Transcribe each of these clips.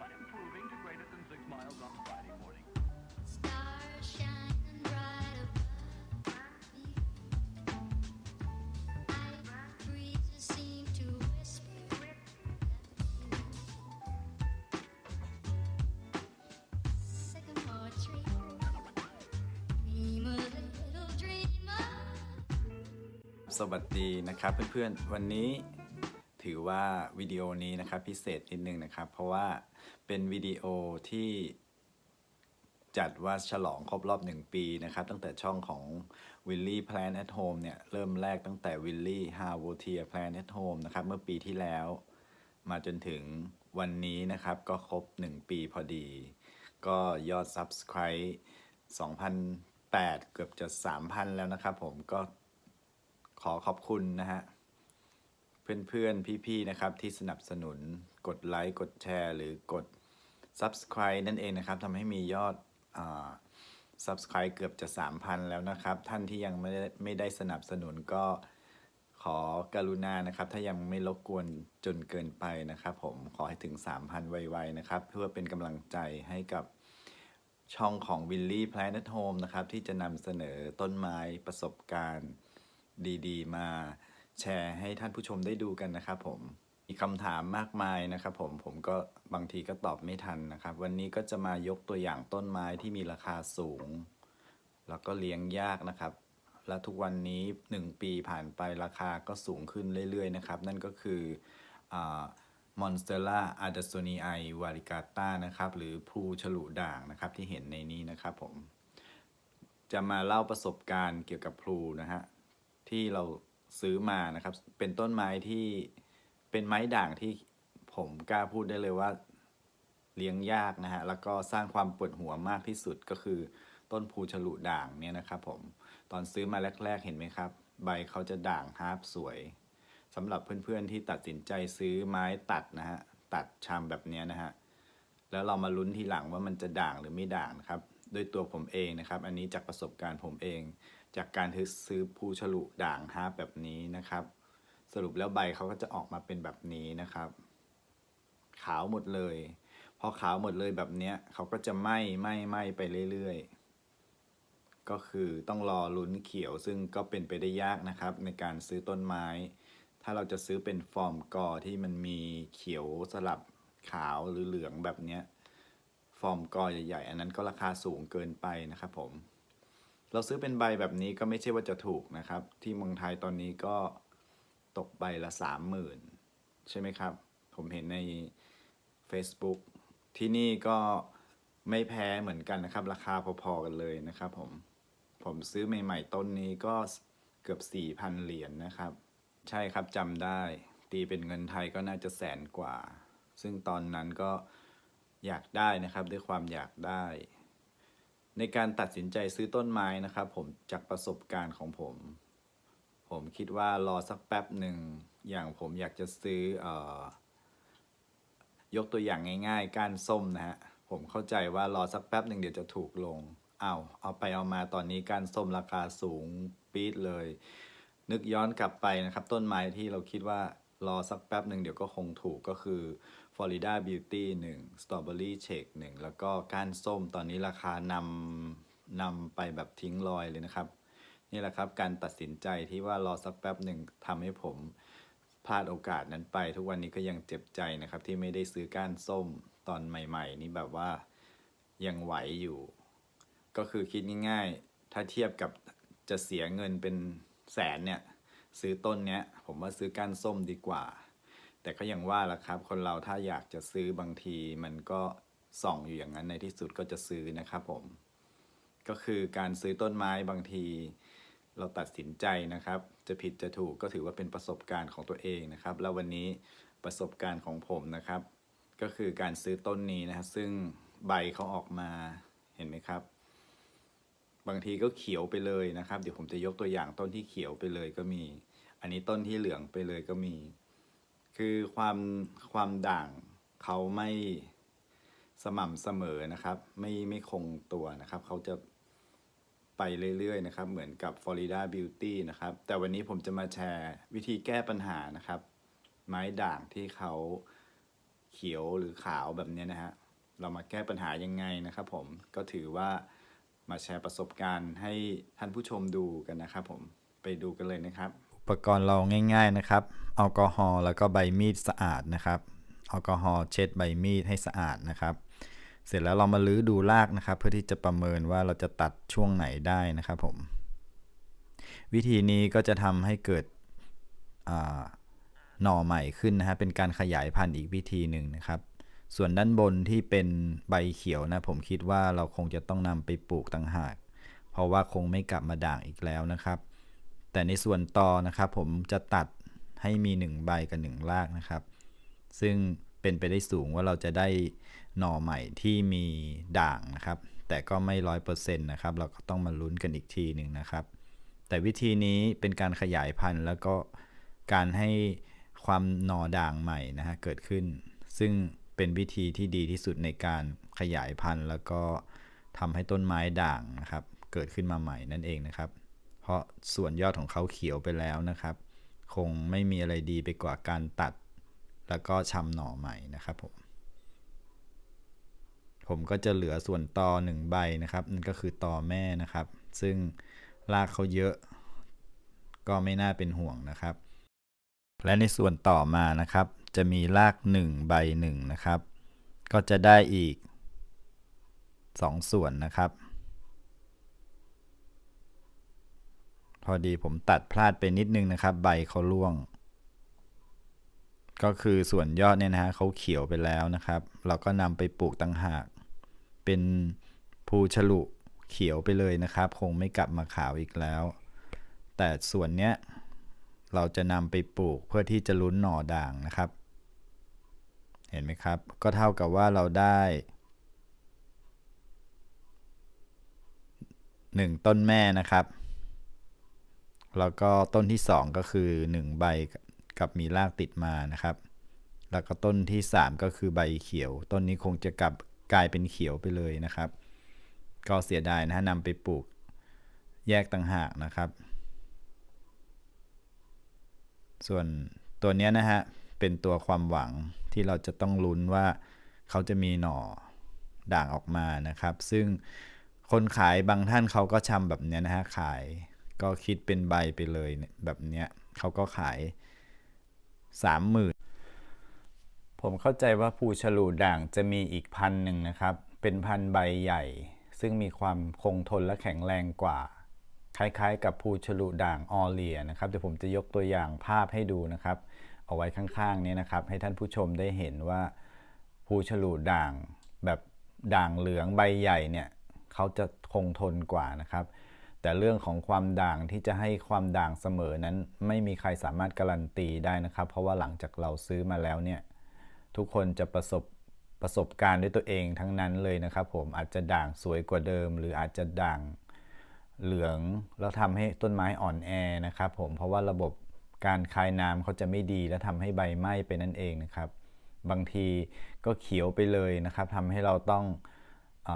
but improving to greater than six miles on Friday morning. Stars shining bright above me. Night breezes seem to whisper. Sycamore tree. Dream a little dreamer. สวัสดีนะครับเพื่อนๆ วันนี้ถือว่าวิดีโอนี้นะครับพิเศษนิดนึงนะครับ เพราะว่า เป็นวิดีโอที่จัดว่าฉลองครบรอบ 1 ปีนะครับ ตั้งแต่ช่องของ Willy Plan at Home เนี่ย เริ่มแรกตั้งแต่ Willy h a r v o t i e r Plan at Home นะครับ เมื่อปีที่แล้ว มาจนถึงวันนี้นะครับ ก็ครบ 1 ปีพอดี ก็ยอด Subscribe 2,008 เกือบจะ 3,000 แล้วนะครับผมก็ขอขอบคุณนะฮะ เพื่อนๆ พี่ๆ นะครับที่สนับสนุนกดไลค์ กดแชร์ หรือกด Subscribe นั่นเองนะครับทำให้มียอดอ Subscribe เกือบจะ 3,000 แล้วนะครับ ท่านที่ยังไม่ได้ไม่ได้สนับสนุนก็ขอการุณานะครับ ถ้ายังไม่รบกวนจนเกินไปนะครับ ผมขอให้ถึง 3,000 ไวๆนะครับ เพื่อเป็นกำลังใจให้กับช่องของ Willy Planet Home นะครับ ที่จะนำเสนอต้นไม้ประสบการณ์ดีๆ มาแชร์ให้ท่านผู้ชมได้ดูกันนะครับผม มีคำถามมากมายนะครับผมผมก็บางทีก็ตอบไม่ทันนะครับ วันนี้ก็จะมายกตัวอย่างต้นไม้ที่มีราคาสูง แล้วก็เลี้ยงยากนะครับ และทุกวันนี้ 1 ปีผ่านไปราคาก็สูงขึ้นเรื่อยๆนะครับ นั่นก็คือมอนสเตล่าอาร์ดโซนีไอวาริกาต้านะครับ หรือพลูฉลุด่างนะครับที่เห็นในนี้นะครับผม จะมาเล่าประสบการณ์เกี่ยวกับพลูนะฮะที่เราซื้อมานะครับ เป็นต้นไม้ที่ เป็นไม้ด่างที่ผมกล้าพูดได้เลยว่าเลี้ยงยากนะฮะ แล้วก็สร้างความปวดหัวมากที่สุดก็คือต้นพูฉลุด่างเนี่ยนะครับผม ตอนซื้อมาแรก ๆ เห็นไหมครับ ใบเขาจะด่างฮาร์ปสวยสำหรับเพื่อนๆที่ตัดสินใจซื้อไม้ตัดนะฮะ ตัดชามแบบนี้นะฮะ แล้วเรามาลุ้นทีหลังว่ามันจะด่างหรือไม่ด่างนะครับโดยตัวผมเองนะครับ อันนี้จากประสบการณ์ผมเอง จากการซื้อภูฉลุด่างฮาร์ปแบบนี้นะครับ สรุปแล้วใบเขาก็จะออกมาเป็นแบบนี้นะครับ ขาวหมดเลย พอขาวหมดเลยแบบเนี้ยเขาก็จะไหม้ไหม้ไหม้ไปเรื่อยๆ ก็คือต้องรอลุ้นเขียวซึ่งก็เป็นไปได้ยากนะครับ ในการซื้อต้นไม้ ถ้าเราจะซื้อเป็นฟอร์มกอที่มันมีเขียวสลับขาวหรือเหลืองแบบเนี้ยฟอร์มกอใหญ่ๆ อันนั้นก็ราคาสูงเกินไปนะครับผม เราซื้อเป็นใบแบบนี้ก็ไม่ใช่ว่าจะถูกนะครับ ที่เมืองไทยตอนนี้ก็ ตกใบละสามหมื่นใช่ไหมครับ ผมเห็นใน Facebook ที่นี่ก็ไม่แพ้เหมือนกันนะครับ ราคาพอๆกันเลยนะครับผม ผมซื้อใหม่ๆต้นนี้ก็เกือบ 4,000 เหรียญนะครับ ใช่ครับจำได้ ตีเป็นเงินไทยก็น่าจะแสนกว่า ซึ่งตอนนั้นก็อยากได้นะครับด้วยความอยากได้ ในการตัดสินใจซื้อต้นไม้นะครับ ผมจากประสบการณ์ของผม ผมคิดว่ารอสักแป๊บหนึ่งอย่างผมอยากจะซื้ออยกตัวอย่างง่ายๆ ก้านส้มนะฮะ ผมเข้าใจว่ารอสักแป๊บหนึ่งเดี๋ยวจะถูกลงเอาวเอาไปเอามาตอนนี้ก้านส้มราคาสูงปี๊ดเลย นึกย้อนกลับไปนะครับ ต้นไม้ที่เราคิดว่ารอสักแป๊บหนึ่งเดี๋ยวก็คงถูกก็คือ Florida Beauty 1 Strawberry Shake 1 แล้วก็ก้านส้มตอนนี้ราคานำนำไปแบบทิ้งรอยเลยนะครับ นี่แหละครับ การตัดสินใจที่ว่ารอสักแป๊บหนึ่งทำให้ผมพลาดโอกาสนั้นไป ทุกวันนี้ก็ยังเจ็บใจนะครับ ที่ไม่ได้ซื้อก้านส้มตอนใหม่ ๆ นี่แบบว่ายังไหวอยู่ ก็คือคิดง่ายๆ ถ้าเทียบกับจะเสียเงินเป็นแสนเนี่ยซื้อต้นเนี้ยผมว่าซื้อก้านส้มดีกว่า แต่ก็ยังว่าละครับ คนเราถ้าอยากจะซื้อบางทีมันก็ส่องอยู่อย่างนั้นในที่สุดก็จะซื้อนะครับผม ก็คือการซื้อต้นไม้บางที เราตัดสินใจนะครับ จะผิดจะถูกก็ถือว่าเป็นประสบการณ์ของตัวเองนะครับ แล้ววันนี้ประสบการณ์ของผมนะครับ ก็คือการซื้อต้นนี้นะครับ ซึ่งใบเขาออกมาเห็นไหมครับ บางทีก็เขียวไปเลยนะครับ เดี๋ยวผมจะยกตัวอย่างต้นที่เขียวไปเลยก็มี อันนี้ต้นที่เหลืองไปเลยก็มี คือความความด่างเขาไม่สม่ำเสมอนะครับ ไม่ไม่คงตัวนะครับ เขาจะ ไปเรื่อยๆนะครับ เหมือนกับ Florida Beauty นะครับ แต่วันนี้ผมจะมาแชร์วิธีแก้ปัญหานะครับ ไม้ด่างที่เขาเขียวหรือขาวแบบนี้นะฮะ เรามาแก้ปัญหายังไงนะครับผม ก็ถือว่ามาแชร์ประสบการณ์ให้ท่านผู้ชมดูกันนะครับผม ไปดูกันเลยนะครับ อุปกรณ์เราง่าย ๆนะครับ แอลกอฮอล์แล้วก็ใบมีดสะอาดนะครับ แอลกอฮอล์เช็ดใบมีดให้สะอาดนะครับ เสร็จแล้วเรามาลื้อดูรากนะครับ เพื่อที่จะประเมินว่าเราจะตัดช่วงไหนได้นะครับผม วิธีนี้ก็จะทำให้เกิดหน่อใหม่ขึ้นนะฮะเป็นการขยายพันธุ์อีกวิธีหนึ่งนะครับ ส่วนด้านบนที่เป็นใบเขียวนะ ผมคิดว่าเราคงจะต้องนำไปปลูกต่างหาก เพราะว่าคงไม่กลับมาด่างอีกแล้วนะครับ แต่ในส่วนตอนะครับ ผมจะตัดให้มีหนึ่งใบกับหนึ่งรากนะครับ ซึ่งเป็นไปได้สูงว่าเราจะได้ หน่อใหม่ที่มีด่างนะครับ แต่ก็ไม่ร้อยเปอร์เซ็นต์นะครับ เราก็ต้องมาลุ้นกันอีกทีหนึ่งนะครับ แต่วิธีนี้เป็นการขยายพันธุ์แล้วก็การให้ความหน่อด่างใหม่นะฮะเกิดขึ้น ซึ่งเป็นวิธีที่ดีที่สุดในการขยายพันธุ์ แล้วก็ทำให้ต้นไม้ด่างนะครับ เกิดขึ้นมาใหม่นั่นเองนะครับ เพราะส่วนยอดของเขาเขียวไปแล้วนะครับ คงไม่มีอะไรดีไปกว่าการตัด แล้วก็ชำหน่อใหม่นะครับผม ผมก็จะเหลือส่วนตอหนึ่งใบนะครับนั่นก็คือตอแม่นะครับ ซึ่งรากเขาเยอะ ก็ไม่น่าเป็นห่วงนะครับ และในส่วนต่อมานะครับ จะมีราก1ใบ1นะครับ ก็จะได้อีก 2 ส่วนนะครับ พอดีผมตัดพลาดไปนิดนึงนะครับ ใบเขาร่วงก็คือส่วนยอดเนี่ยนะฮะเขาเขียวไปแล้วนะครับ เราก็นำไปปลูกต่างหาก เป็นภูฉลุเขียวไปเลยนะครับ คงไม่กลับมาขาวอีกแล้ว แต่ส่วนเนี้ยเราจะนำไปปลูกเพื่อที่จะลุ้นหน่อด่างนะครับ เห็นไหมครับ ก็เท่ากับว่าเราได้หนึ่งต้นแม่นะครับ แล้วก็ต้นที่สองก็คือหนึ่งใบกับมีรากติดมานะครับ แล้วก็ต้นที่สามก็คือใบเขียว ต้นนี้คงจะกลับ กลายเป็นเขียวไปเลยนะครับ ก็เสียดายนะฮะนำไปปลูกแยกต่างหากนะครับ ส่วนตัวนี้นะฮะเป็นตัวความหวังที่เราจะต้องลุ้นว่าเขาจะมีหน่อด่างออกมานะครับ ซึ่งคนขายบางท่านเขาก็ชำแบบเนี้ยนะฮะขายก็คิดเป็นใบไปเลยเนี่ยแบบเนี้ยเขาก็ขายสามหมื่น ผมเข้าใจว่าภูฉลูด่างจะมีอีกพันหนึ่งนะครับ เป็นพันใบใหญ่ ซึ่งมีความคงทนและแข็งแรงกว่า คล้ายๆ กับภูฉลูด่างออเลียนะครับเดี๋ยวผมจะยกตัวอย่างภาพให้ดูนะครับ เอาไว้ข้างๆนี้นะครับ ให้ท่านผู้ชมได้เห็นว่าภูฉลูด่างแบบด่างเหลืองใบใหญ่เนี่ยเขาจะคงทนกว่านะครับ แต่เรื่องของความด่างที่จะให้ความด่างเสมอนั้น ไม่มีใครสามารถการันตีได้นะครับ เพราะว่าหลังจากเราซื้อมาแล้วเนี่ย ทุกคนจะประสบประสบการณ์ด้วยตัวเองทั้งนั้นเลยนะครับ ผมอาจจะด่างสวยกว่าเดิม หรืออาจจะด่างเหลืองแล้วทำให้ต้นไม้อ่อนแอนะครับผมเพราะว่าระบบการคายน้ำเขาจะไม่ดีและทำให้ใบไหม้ไปนั่นเองนะครับ บางทีก็เขียวไปเลยนะครับทำให้เราต้องอ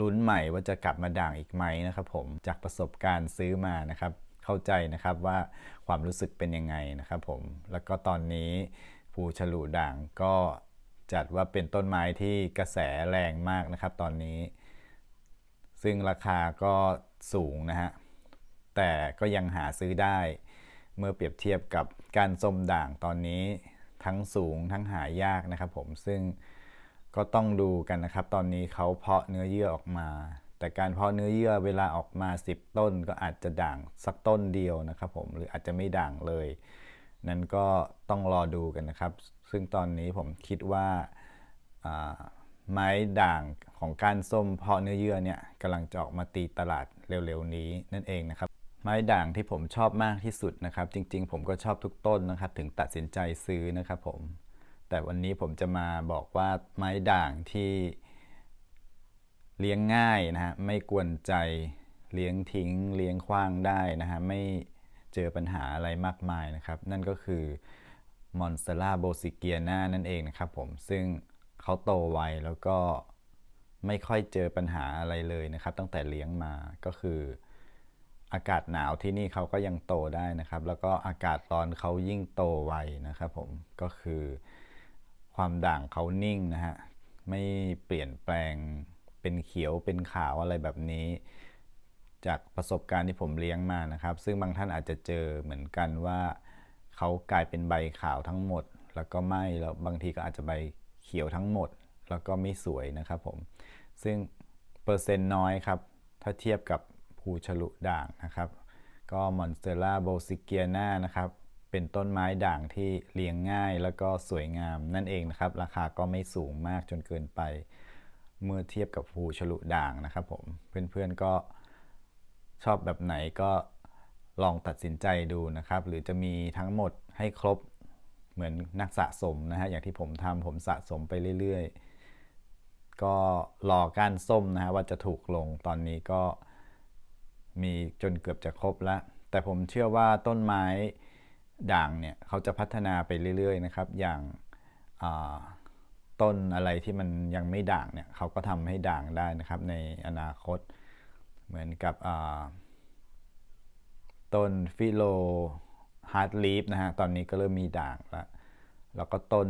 ลุ้นใหม่ว่าจะกลับมาด่างอีกไหมนะครับ ผมจากประสบการณ์ซื้อมานะครับ เข้าใจนะครับว่าความรู้สึกเป็นยังไงนะครับ ผมแล้วก็ตอนนี้ ภูฉลูด่างก็จัดว่าเป็นต้นไม้ที่กระแสแรงมากนะครับตอนนี้ ซึ่งราคาก็สูงนะฮะ แต่ก็ยังหาซื้อได้เมื่อเปรียบเทียบกับการส้มด่างตอนนี้ทั้งสูงทั้งหายากนะครับผมซึ่งก็ต้องดูกันนะครับ ตอนนี้เขาเพาะเนื้อเยื่อออกมา แต่การเพาะเนื้อเยื่อเวลาออกมา 10 ต้น ก็อาจจะด่างสักต้นเดียวนะครับผมหรืออาจจะไม่ด่างเลย นั้นก็ต้องรอดูกันนะครับ ซึ่งตอนนี้ผมคิดว่าไม้ด่างของก้านส้มเพาะเนื้อเยื่อเนี่ยกำลังจะออกมาตีตลาดเร็วๆนี้นั่นเองนะครับ ไม้ด่างที่ผมชอบมากที่สุดนะครับ จริงๆ ผมก็ชอบทุกต้นนะครับ ถึงตัดสินใจซื้อนะครับผม แต่วันนี้ผมจะมาบอกว่าไม้ด่างที่เลี้ยงง่ายนะฮะไม่กวนใจเลี้ยงทิ้ง เลี้ยงขว้างได้นะฮะไม่ จอปัญหาอะไรมากมายนะครับ นั่นก็คือมอนสเตล่าโบซิเกียนานั่นเองนะครับผมซึ่งเขาโตไวแล้วก็ไม่ค่อยเจอปัญหาอะไรเลยนะครับ ตั้งแต่เลี้ยงมาก็คืออากาศหนาวที่นี่เขาก็ยังโตได้นะครับ แล้วก็อากาศร้อนเขายิ่งโตไวนะครับผมก็คือความด่างเขานิ่งนะฮะไม่เปลี่ยนแปลงเป็นเขียวเป็นขาวอะไรแบบนี้ จากประสบการณ์ที่ผมเลี้ยงมานะครับ ซึ่งบางท่านอาจจะเจอเหมือนกันว่าเขากลายเป็นใบขาวทั้งหมด แล้วก็ไหม้แล้วบางทีก็อาจจะใบเขียวทั้งหมด แล้วก็ไม่สวยนะครับผมซึ่งเปอร์เซ็นต์น้อยครับ ถ้าเทียบกับภูฉลุด่างนะครับ ก็มอนสเตอร่าโบซิเกียนานะครับเป็นต้นไม้ด่างที่เลี้ยงง่ายแล้วก็สวยงามนั่นเองนะครับ ราคาก็ไม่สูงมากจนเกินไป เมื่อเทียบกับภูฉลุด่างนะครับผมเพื่อนๆก็ ชอบแบบไหนก็ลองตัดสินใจดูนะครับ หรือจะมีทั้งหมดให้ครบเหมือนนักสะสมนะฮะอย่างที่ผมทำผมสะสมไปเรื่อยๆ ก็รอก้านส้มนะฮะว่าจะถูกลงตอนนี้ก็มีจนเกือบจะครบแล้ว แต่ผมเชื่อว่าต้นไม้ด่างเนี่ยเขาจะพัฒนาไปเรื่อยๆนะครับ อย่างต้นอะไรที่มันยังไม่ด่างเนี่ยเขาก็ทำให้ด่างได้นะครับในอนาคต เหมือนกับต้นฟิโลฮาร์ดลีฟนะฮะ ตอนนี้ก็เริ่มมีด่างแล้ว แล้วก็ต้น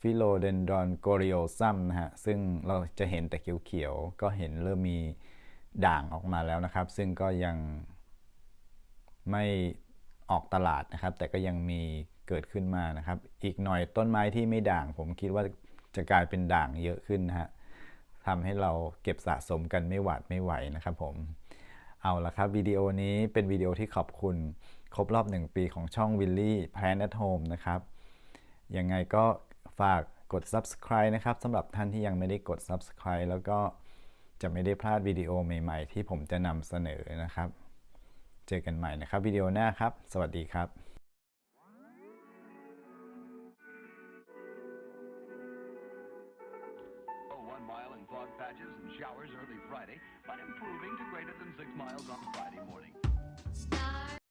ฟิโลเดนดอนโกริโอซัมนะฮะ ซึ่งเราจะเห็นแต่เขียวๆ ก็เห็นเริ่มมีด่างออกมาแล้วนะครับ ซึ่งก็ยังไม่ออกตลาดนะครับ แต่ก็ยังมีเกิดขึ้นมานะครับ อีกหน่อยต้นไม้ที่ไม่ด่าง ผมคิดว่าจะกลายเป็นด่างเยอะขึ้นนะฮะ ทำให้เราเก็บสะสมกันไม่หวาดไม่ไหวนะครับผม เอาละครับวิดีโอนี้เป็นวิดีโอที่ขอบคุณ ครบรอบ 1 ปีของช่อง Willy Plan at Home นะครับ ยังไงก็ฝากกด subscribe นะครับสำหรับท่านที่ยังไม่ได้กด subscribe แล้วก็จะไม่ได้พลาดวิดีโอใหม่ ๆ ที่ผมจะนำเสนอนะครับ เจอกันใหม่นะครับวิดีโอหน้าครับ สวัสดีครับ